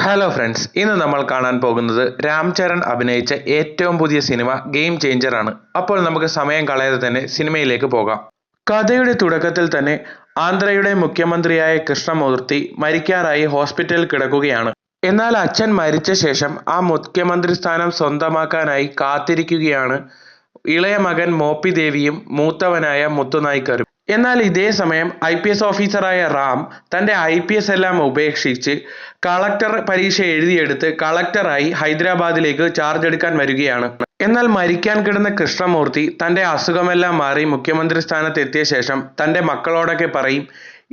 Hello friends ഇന്ന് നമ്മൾ കാണാൻ പോകുന്നത് രാം ചരൺ അഭിനയിച്ച ഏറ്റവും പുതിയ സിനിമ ഗെയിം ചേഞ്ചർ ആണ്. അപ്പോൾ നമുക്ക് സമയം കളയാതെ തന്നെ സിനിമയിലേക്ക് പോകാം. കഥയുടെ തുടക്കത്തിൽ തന്നെ ആന്ധ്രയുടെ മുഖ്യമന്ത്രിയായ കൃഷ്ണമൂർത്തി മരിക്കാറായി ഹോസ്പിറ്റലിൽ കിടക്കുകയാണ്. എന്നാൽ അച്ഛൻ മരിച്ച ശേഷം ആ മുഖ്യമന്ത്രി സ്ഥാനം സ്വന്തമാക്കാനായി കാത്തിരിക്കുകയാണ് ഇളയ മകൻ മോപ്പി ദേവിയും മൂത്തവനായ മുത്തുനായ്ക്കരും. എന്നാൽ ഇതേ സമയം ഐ പി എസ് ഓഫീസറായ റാം തന്റെ ഐ പി എസ് എല്ലാം ഉപേക്ഷിച്ച് കളക്ടർ പരീക്ഷ എഴുതിയെടുത്ത് കളക്ടറായി ഹൈദരാബാദിലേക്ക് ചാർജ് എടുക്കാൻ വരികയാണ്. എന്നാൽ മരിക്കാൻ കിടന്ന കൃഷ്ണമൂർത്തി തന്റെ അസുഖമെല്ലാം മാറി മുഖ്യമന്ത്രി സ്ഥാനത്ത് എത്തിയ ശേഷം തന്റെ മക്കളോടൊക്കെ പറയും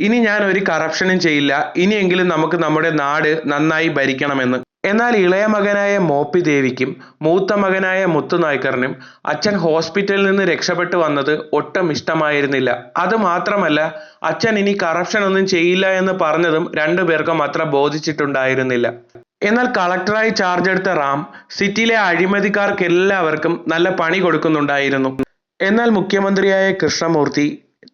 ഇനി ഞാൻ ഒരു കറപ്ഷനും ചെയ്യില്ല. ഇനിയെങ്കിലും നമുക്ക് നമ്മുടെ നാട് നന്നായി ഭരിക്കണമെന്ന്. എന്നാൽ ഇളയ മകനായ മോപ്പി ദേവിക്കും മൂത്ത മകനായ മുത്തുനായ്ക്കറിനും അച്ഛൻ ഹോസ്പിറ്റലിൽ നിന്ന് രക്ഷപ്പെട്ടു വന്നത് ഒട്ടും ഇഷ്ടമായിരുന്നില്ല. അത് മാത്രമല്ല അച്ഛൻ ഇനി കറപ്ഷൻ ഒന്നും ചെയ്യില്ല എന്ന് പറഞ്ഞതും രണ്ടുപേർക്കും അത്ര ബോധിച്ചിട്ടുണ്ടായിരുന്നില്ല. എന്നാൽ കളക്ടറായി ചാർജ് എടുത്ത റാം സിറ്റിയിലെ അഴിമതിക്കാർക്ക് എല്ലാവർക്കും നല്ല പണി കൊടുക്കുന്നുണ്ടായിരുന്നു. എന്നാൽ മുഖ്യമന്ത്രിയായ കൃഷ്ണമൂർത്തി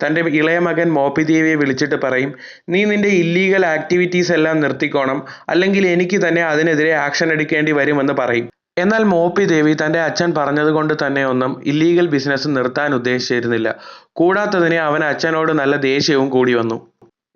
തന്റെ ഇളയ മകൻ മോപ്പിദേവിയെ വിളിച്ചിട്ട് പറയും നീ നിന്റെ ഇല്ലീഗൽ ആക്ടിവിറ്റീസ് എല്ലാം നിർത്തിക്കോണം അല്ലെങ്കിൽ എനിക്ക് തന്നെ അതിനെതിരെ ആക്ഷൻ എടുക്കേണ്ടി വരുമെന്ന് പറയും. എന്നാൽ മോപ്പി ദേവി തന്റെ അച്ഛൻ പറഞ്ഞതുകൊണ്ട് തന്നെ ഒന്നും ഇല്ലീഗൽ ബിസിനസ് നിർത്താൻ ഉദ്ദേശിച്ചിരുന്നില്ല. കൂടാത്തതിന് അവൻ അച്ഛനോട് നല്ല ദേഷ്യവും കൂടി വന്നു.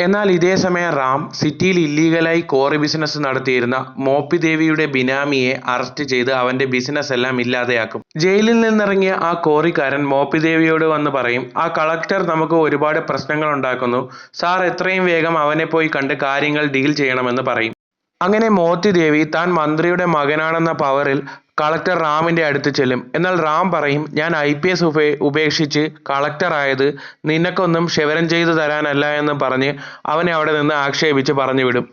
എന്നാൽ ഇതേ സമയം റാം സിറ്റിയിൽ ഇല്ലീഗലായി കോറി ബിസിനസ് നടത്തിയിരുന്ന മോപ്പി ദേവിയുടെ ബിനാമിയെ അറസ്റ്റ് ചെയ്ത് അവന്റെ ബിസിനസ് എല്ലാം ഇല്ലാതെയാക്കും. ജയിലിൽ നിന്നിറങ്ങിയ ആ കോറിക്കാരൻ മോപ്പി ദേവിയോട് വന്ന് പറയും ആ കളക്ടർ നമുക്ക് ഒരുപാട് പ്രശ്നങ്ങൾ ഉണ്ടാക്കുന്നു. സാർ എത്രയും വേഗം അവനെ പോയി കണ്ട് കാര്യങ്ങൾ ഡീൽ ചെയ്യണമെന്ന് പറയും. അങ്ങനെ മോത്തി ദേവി താൻ മന്ത്രിയുടെ മകനാണെന്ന പവറിൽ കളക്ടർ റാമിന്റെ അടുത്ത് ചെല്ലും. എന്നാൽ റാം പറയും ഞാൻ ഐ പി എസ് ഉപേ ഉപേക്ഷിച്ച് കളക്ടറായത് നിനക്കൊന്നും ക്ഷവരം ചെയ്തു തരാനല്ല എന്ന് പറഞ്ഞ് അവനെ അവിടെ നിന്ന് ആക്ഷേപിച്ച് പറഞ്ഞു വിടും.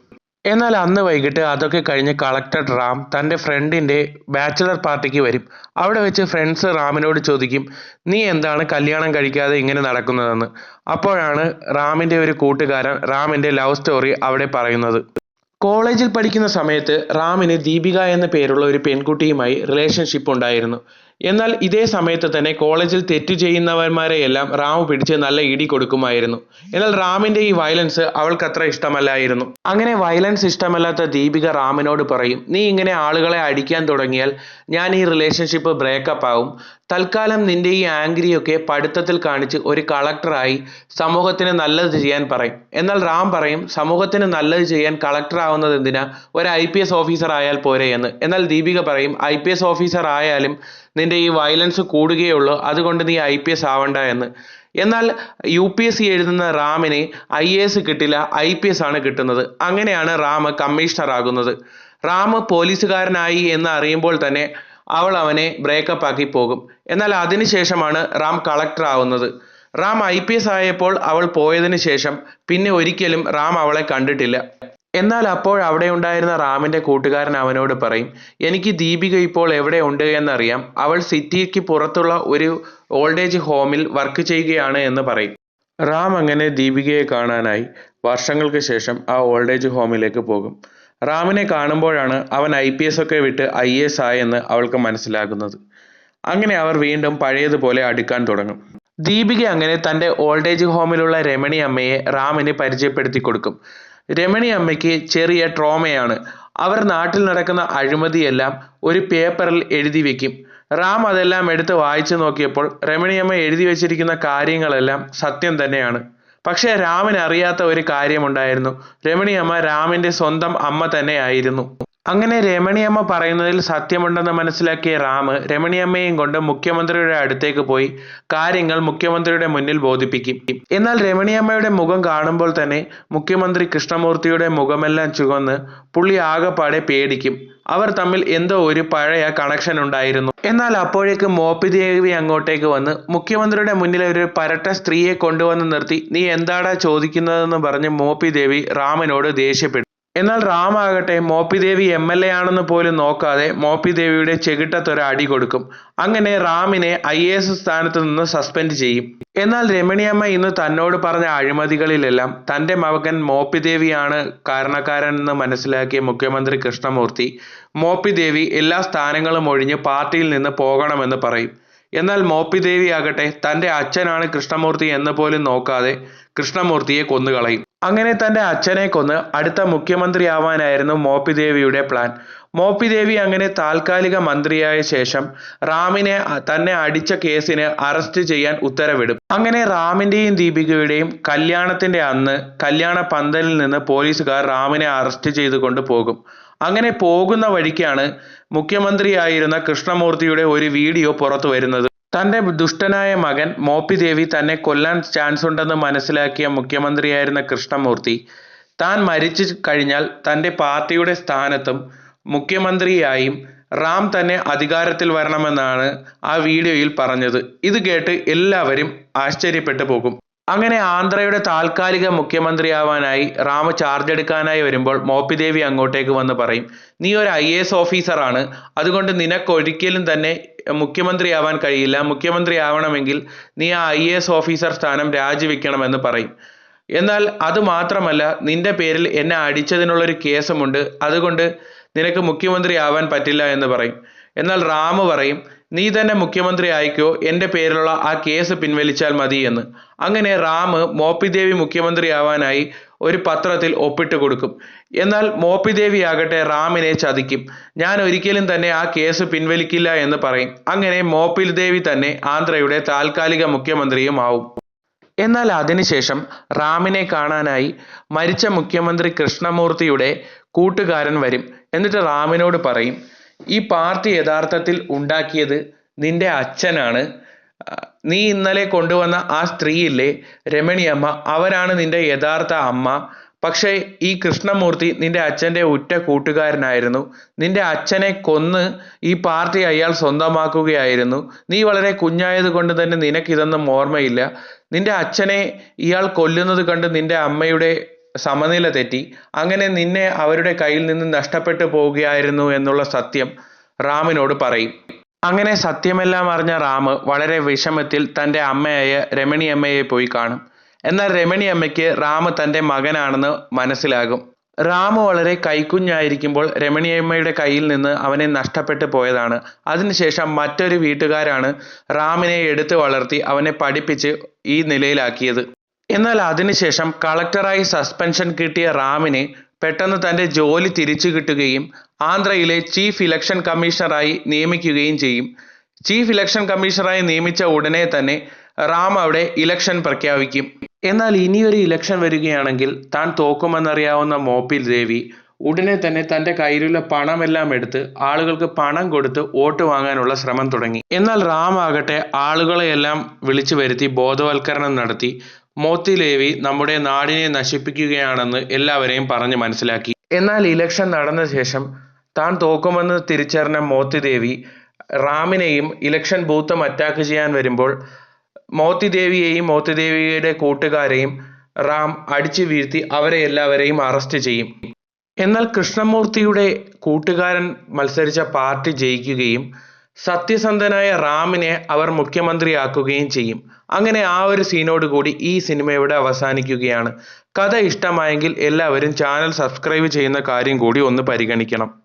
എന്നാൽ അന്ന് വൈകിട്ട് അതൊക്കെ കഴിഞ്ഞ് കളക്ടർ റാം തന്റെ ഫ്രണ്ടിന്റെ ബാച്ചിലർ പാർട്ടിക്ക് വരും. അവിടെ വെച്ച് ഫ്രണ്ട്സ് റാമിനോട് ചോദിക്കും നീ എന്താണ് കല്യാണം കഴിക്കാതെ ഇങ്ങനെ നടക്കുന്നതെന്ന്? അപ്പോഴാണ് റാമിന്റെ ഒരു കൂട്ടുകാരൻ റാമിന്റെ ലവ് സ്റ്റോറി അവിടെ പറയുന്നത്. കോളേജിൽ പഠിക്കുന്ന സമയത്ത് റാമിന് ദീപിക എന്ന പേരുള്ള ഒരു പെൺകുട്ടിയുമായി റിലേഷൻഷിപ്പ് ഉണ്ടായിരുന്നു. എന്നാൽ ഇതേ സമയത്ത് തന്നെ കോളേജിൽ തെറ്റ് ചെയ്യുന്നവന്മാരെയെല്ലാം റാം പിടിച്ച് നല്ല ഇടി കൊടുക്കുമായിരുന്നു. എന്നാൽ റാമിന്റെ ഈ വയലൻസ് അവൾക്ക് അത്ര ഇഷ്ടമല്ലായിരുന്നു. അങ്ങനെ വയലൻസ് ഇഷ്ടമല്ലാത്ത ദീപിക റാമിനോട് പറയും നീ ഇങ്ങനെ ആളുകളെ അടിക്കാൻ തുടങ്ങിയാൽ ഞാൻ ഈ റിലേഷൻഷിപ്പ് ബ്രേക്കപ്പ് ആവും. തൽക്കാലം നിന്റെ ഈ ആംഗ്രിയൊക്കെ പഠിത്തത്തിൽ കാണിച്ച് ഒരു കളക്ടറായി സമൂഹത്തിന് നല്ലത് ചെയ്യാൻ പറയും. എന്നാൽ റാം പറയും സമൂഹത്തിന് നല്ലത് ചെയ്യാൻ കളക്ടർ ആവുന്നത് എന്തിനാ? ഒരു ഐ പി എസ് ഓഫീസർ ആയാൽ പോരെ എന്ന്. എന്നാൽ ദീപിക പറയും ഐ പി എസ് ഓഫീസർ ആയാലും നിന്റെ ഈ വയലൻസ് കൂടുകയുള്ളൂ അതുകൊണ്ട് നീ ഐ പി എസ് ആവണ്ട എന്ന്. എന്നാൽ യു പി എസ് സി എഴുതുന്ന റാമിന് ഐ എ എസ് കിട്ടില്ല ഐ പി എസ് ആണ് കിട്ടുന്നത്. അങ്ങനെയാണ് റാം കമ്മീഷണർ ആകുന്നത് റാം പോലീസുകാരനായി എന്ന് അറിയുമ്പോൾ തന്നെ അവൾ അവനെ ബ്രേക്കപ്പ് ആക്കി പോകും. എന്നാൽ അതിനുശേഷമാണ് റാം കളക്ടർ ആവുന്നത്. റാം ഐ പി എസ് ആയപ്പോൾ അവൾ പോയതിനു ശേഷം പിന്നെ ഒരിക്കലും റാം അവളെ കണ്ടിട്ടില്ല. എന്നാൽ അപ്പോൾ അവിടെ ഉണ്ടായിരുന്ന റാമിന്റെ കൂട്ടുകാരൻ അവനോട് പറയും എനിക്ക് ദീപിക ഇപ്പോൾ എവിടെ ഉണ്ട് എന്നറിയാം. അവൾ സിറ്റിക്ക് പുറത്തുള്ള ഒരു ഓൾഡ് ഏജ് ഹോമിൽ വർക്ക് ചെയ്യുകയാണ് എന്ന് പറയും. റാം അങ്ങനെ ദീപികയെ കാണാനായി വർഷങ്ങൾക്ക് ശേഷം ആ ഓൾഡ് ഏജ് ഹോമിലേക്ക് പോകും. റാമിനെ കാണുമ്പോഴാണ് അവൻ ഐ പി എസ് ഒക്കെ വിട്ട് ഐ എസ് ആയെന്ന് അവൾക്ക് മനസ്സിലാകുന്നത്. അങ്ങനെ അവർ വീണ്ടും പഴയതുപോലെ അടുക്കാൻ തുടങ്ങും. ദീപിക അങ്ങനെ തന്റെ ഓൾഡ് ഏജ് ഹോമിലുള്ള രമണി അമ്മയെ റാമിന് പരിചയപ്പെടുത്തി കൊടുക്കും. രമണി അമ്മയ്ക്ക് ചെറിയ ട്രോമയാണ്. അവർ നാട്ടിൽ നടക്കുന്ന അഴിമതിയെല്ലാം ഒരു പേപ്പറിൽ എഴുതി വെക്കും. റാം അതെല്ലാം എടുത്ത് വായിച്ചു നോക്കിയപ്പോൾ രമണിയമ്മ എഴുതി വെച്ചിരിക്കുന്ന കാര്യങ്ങളെല്ലാം സത്യം തന്നെയാണ്. പക്ഷേ രാമന് അറിയാത്ത ഒരു കാര്യമുണ്ടായിരുന്നു. രമണിയമ്മ രാമിന്റെ സ്വന്തം അമ്മ തന്നെയായിരുന്നു. അങ്ങനെ രമണിയമ്മ പറയുന്നതിൽ സത്യമുണ്ടെന്ന് മനസ്സിലാക്കിയ റാം രമണിയമ്മയും കൊണ്ട് മുഖ്യമന്ത്രിയുടെ അടുത്തേക്ക് പോയി കാര്യങ്ങൾ മുഖ്യമന്ത്രിയുടെ മുന്നിൽ ബോധിപ്പിക്കും. എന്നാൽ രമണിയമ്മയുടെ മുഖം കാണുമ്പോൾ തന്നെ മുഖ്യമന്ത്രി കൃഷ്ണമൂർത്തിയുടെ മുഖമെല്ലാം ചുവന്ന് പുള്ളി ആകെപ്പാടെ പേടിക്കും. അവർ തമ്മിൽ എന്തോ ഒരു പഴയ കണക്ഷൻ ഉണ്ടായിരുന്നു. എന്നാൽ അപ്പോഴേക്ക് മോപ്പി ദേവി അങ്ങോട്ടേക്ക് വന്ന് മുഖ്യമന്ത്രിയുടെ മുന്നിൽ ഒരു പരട്ട സ്ത്രീയെ കൊണ്ടുവന്ന് നിർത്തി നീ എന്താടാ ചോദിക്കുന്നതെന്ന് പറഞ്ഞ് മോപ്പി ദേവി റാമിനോട് ദേഷ്യപ്പെട്ടു. എന്നാൽ റാമാകട്ടെ ആകട്ടെ Moppi Devi M L A ആണെന്ന് പോലും നോക്കാതെ മോപ്പി ദേവിയുടെ ചെകിട്ടത്തൊരു അടി കൊടുക്കും. അങ്ങനെ റാമിനെ ഐ എ എസ് സ്ഥാനത്ത് നിന്ന് സസ്പെൻഡ് ചെയ്യും. എന്നാൽ രമണിയമ്മ ഇന്ന് തന്നോട് പറഞ്ഞ അഴിമതികളിലെല്ലാം തന്റെ മകൻ മോപ്പി ദേവിയാണ് കാരണക്കാരനെന്ന് മനസ്സിലാക്കിയ മുഖ്യമന്ത്രി കൃഷ്ണമൂർത്തി മോപ്പി ദേവി എല്ലാ സ്ഥാനങ്ങളും ഒഴിഞ്ഞ് പാർട്ടിയിൽ നിന്ന് പോകണമെന്ന് പറയും. എന്നാൽ മോപ്പി ദേവി ആകട്ടെ തന്റെ അച്ഛനാണ് കൃഷ്ണമൂർത്തി എന്ന് പോലും നോക്കാതെ കൃഷ്ണമൂർത്തിയെ കൊന്നുകളയും. അങ്ങനെ തന്റെ അച്ഛനെ കൊന്ന് അടുത്ത മുഖ്യമന്ത്രിയാവാനായിരുന്നു മോപ്പിദേവിയുടെ പ്ലാൻ മോപ്പിദേവി അങ്ങനെ താൽക്കാലിക മന്ത്രിയായ ശേഷം റാമിനെ തന്നെ അടിച്ച കേസിന് അറസ്റ്റ് ചെയ്യാൻ ഉത്തരവിടും. അങ്ങനെ റാമിന്റെയും ദീപികയുടെയും കല്യാണത്തിന്റെ അന്ന് കല്യാണ പന്തലിൽ നിന്ന് പോലീസുകാർ റാമിനെ അറസ്റ്റ് ചെയ്തുകൊണ്ട് പോകും. അങ്ങനെ പോകുന്ന വഴിക്കാണ് മുഖ്യമന്ത്രിയായിരുന്ന കൃഷ്ണമൂർത്തിയുടെ ഒരു വീഡിയോ പുറത്തു വരുന്നത്. തന്റെ ദുഷ്ടനായ മകൻ മോപ്പി ദേവി തന്നെ കൊല്ലാൻ ചാൻസ് ഉണ്ടെന്ന് മനസ്സിലാക്കിയ മുഖ്യമന്ത്രിയായിരുന്ന കൃഷ്ണമൂർത്തി താൻ മരിച്ചു കഴിഞ്ഞാൽ തന്റെ പാർട്ടിയുടെ സ്ഥാനത്തും മുഖ്യമന്ത്രിയായും റാം തന്നെ അധികാരത്തിൽ വരണമെന്നാണ് ആ വീഡിയോയിൽ പറഞ്ഞത്. ഇത് കേട്ട് എല്ലാവരും ആശ്ചര്യപ്പെട്ടു പോകും. അങ്ങനെ ആന്ധ്രയുടെ താൽക്കാലിക മുഖ്യമന്ത്രിയാവാനായി റാം ചാർജ് എടുക്കാനായി വരുമ്പോൾ മോപ്പി ദേവി അങ്ങോട്ടേക്ക് വന്ന് പറയും നീ ഒരു ഐ എസ് ഓഫീസറാണ് അതുകൊണ്ട് നിനക്ക് ഒരിക്കലും തന്നെ മുഖ്യമന്ത്രിയാവാൻ കഴിയില്ല. മുഖ്യമന്ത്രി ആവണമെങ്കിൽ നീ ആ ഐ എ എസ് ഓഫീസർ സ്ഥാനം രാജിവെക്കണമെന്ന് പറയും. എന്നാൽ അത് മാത്രമല്ല നിന്റെ പേരിൽ എന്നെ അടിച്ചതിനുള്ളൊരു കേസുമുണ്ട്. അതുകൊണ്ട് നിനക്ക് മുഖ്യമന്ത്രിയാവാൻ പറ്റില്ല എന്ന് പറയും. എന്നാൽ റാം പറയും നീ തന്നെ മുഖ്യമന്ത്രി ആയിക്കോ എന്റെ പേരിലുള്ള ആ കേസ് പിൻവലിച്ചാൽ മതി എന്ന്. അങ്ങനെ റാം മോപ്പി മുഖ്യമന്ത്രിയാവാനായി മുഖ്യമന്ത്രി ഒരു പത്രത്തിൽ ഒപ്പിട്ട് കൊടുക്കും. എന്നാൽ മോപ്പി ദേവി ആകട്ടെ റാമിനെ ചതിക്കും. ഞാൻ ഒരിക്കലും തന്നെ ആ കേസ് പിൻവലിക്കില്ല എന്ന് പറയും. അങ്ങനെ മോപ്പിദേവി തന്നെ ആന്ധ്രയുടെ താൽക്കാലിക മുഖ്യമന്ത്രിയും ആവും. എന്നാൽ അതിനുശേഷം റാമിനെ കാണാനായി മരിച്ച മുഖ്യമന്ത്രി കൃഷ്ണമൂർത്തിയുടെ കൂട്ടുകാരൻ വരും. എന്നിട്ട് റാമിനോട് പറയും ഈ പാർട്ടി യഥാർത്ഥത്തിൽ ഉണ്ടാക്കിയത് നിന്റെ അച്ഛനാണ്. നീ ഇന്നലെ കൊണ്ടുവന്ന ആ സ്ത്രീയില്ലേ രമണിയമ്മ അവരാണ് നിന്റെ യഥാർത്ഥ അമ്മ. പക്ഷേ ഈ കൃഷ്ണമൂർത്തി നിന്റെ അച്ഛന്റെ ഉറ്റ കൂട്ടുകാരനായിരുന്നു. നിന്റെ അച്ഛനെ കൊന്ന് ഈ പാർട്ടി അയാൾ സ്വന്തമാക്കുകയായിരുന്നു. നീ വളരെ കുഞ്ഞായത് കൊണ്ട് തന്നെ നിനക്കിതൊന്നും ഓർമ്മയില്ല. നിന്റെ അച്ഛനെ ഇയാൾ കൊല്ലുന്നത് കണ്ട് നിന്റെ അമ്മയുടെ സമനില തെറ്റി. അങ്ങനെ നിന്നെ അവരുടെ കയ്യിൽ നിന്ന് നഷ്ടപ്പെട്ടു പോവുകയായിരുന്നു എന്നുള്ള സത്യം റാമിനോട് പറയും. അങ്ങനെ സത്യമെല്ലാം അറിഞ്ഞ റാം വളരെ വിഷമത്തിൽ തന്റെ അമ്മയായ രമണി അമ്മയെ പോയി കാണും. എന്നാൽ രമണി അമ്മയ്ക്ക് റാം തന്റെ മകനാണെന്ന് മനസ്സിലാകും. റാം വളരെ കൈക്കുഞ്ഞായിരിക്കുമ്പോൾ രമണിയമ്മയുടെ കയ്യിൽ നിന്ന് അവനെ നഷ്ടപ്പെട്ടു പോയതാണ്. അതിനുശേഷം മറ്റൊരു വീട്ടുകാരാണ് റാമിനെ എടുത്തു വളർത്തി അവനെ പഠിപ്പിച്ച് ഈ നിലയിലാക്കിയത്. എന്നാൽ അതിനുശേഷം കളക്ടറായി സസ്പെൻഷൻ കിട്ടിയ റാമിന് പെട്ടെന്ന് തന്റെ ജോലി തിരിച്ചു കിട്ടുകയും ആന്ധ്രയിലെ ചീഫ് ഇലക്ഷൻ കമ്മീഷണറായി നിയമിക്കുകയും ചെയ്യും. ചീഫ് ഇലക്ഷൻ കമ്മീഷണറായി നിയമിച്ച ഉടനെ തന്നെ റാം അവിടെ ഇലക്ഷൻ പ്രഖ്യാപിക്കും. എന്നാൽ ഇനിയൊരു ഇലക്ഷൻ വരികയാണെങ്കിൽ താൻ തോക്കുമെന്നറിയാവുന്ന മോപ്പിൽ ദേവി ഉടനെ തന്നെ തന്റെ കയ്യിലുള്ള പണമെല്ലാം എടുത്ത് ആളുകൾക്ക് പണം കൊടുത്ത് വോട്ട് വാങ്ങാനുള്ള ശ്രമം തുടങ്ങി. എന്നാൽ റാം ആകട്ടെ ആളുകളെയെല്ലാം വിളിച്ചു വരുത്തി ബോധവൽക്കരണം നടത്തി. മോത്തി ദേവി നമ്മുടെ നാടിനെ നശിപ്പിക്കുകയാണെന്ന് എല്ലാവരെയും പറഞ്ഞ് മനസ്സിലാക്കി. എന്നാൽ ഇലക്ഷൻ നടന്ന ശേഷം താൻ തോക്കുമെന്ന് തിരിച്ചറിഞ്ഞ മോത്തി ദേവി റാമിനെയും ഇലക്ഷൻ ബൂത്തും അറ്റാക്ക് ചെയ്യാൻ വരുമ്പോൾ മോത്തി ദേവിയെയും മോത്തി ദേവിയുടെ കൂട്ടുകാരെയും റാം അടിച്ചു വീഴ്ത്തി അവരെ എല്ലാവരെയും അറസ്റ്റ് ചെയ്യും. എന്നാൽ കൃഷ്ണമൂർത്തിയുടെ കൂട്ടുകാരൻ മത്സരിച്ച പാർട്ടി ജയിക്കുകയും സത്യസന്ധനായ റാമിനെ അവർ മുഖ്യമന്ത്രിയാക്കുകയും ചെയ്യും. അങ്ങനെ ആ ഒരു സീനോട് കൂടി ഈ സിനിമ ഇവിടെ അവസാനിക്കുകയാണ്. കഥ ഇഷ്ടമായെങ്കിൽ എല്ലാവരും ചാനൽ സബ്സ്ക്രൈബ് ചെയ്യുന്ന കാര്യം കൂടി ഒന്ന് പരിഗണിക്കണം.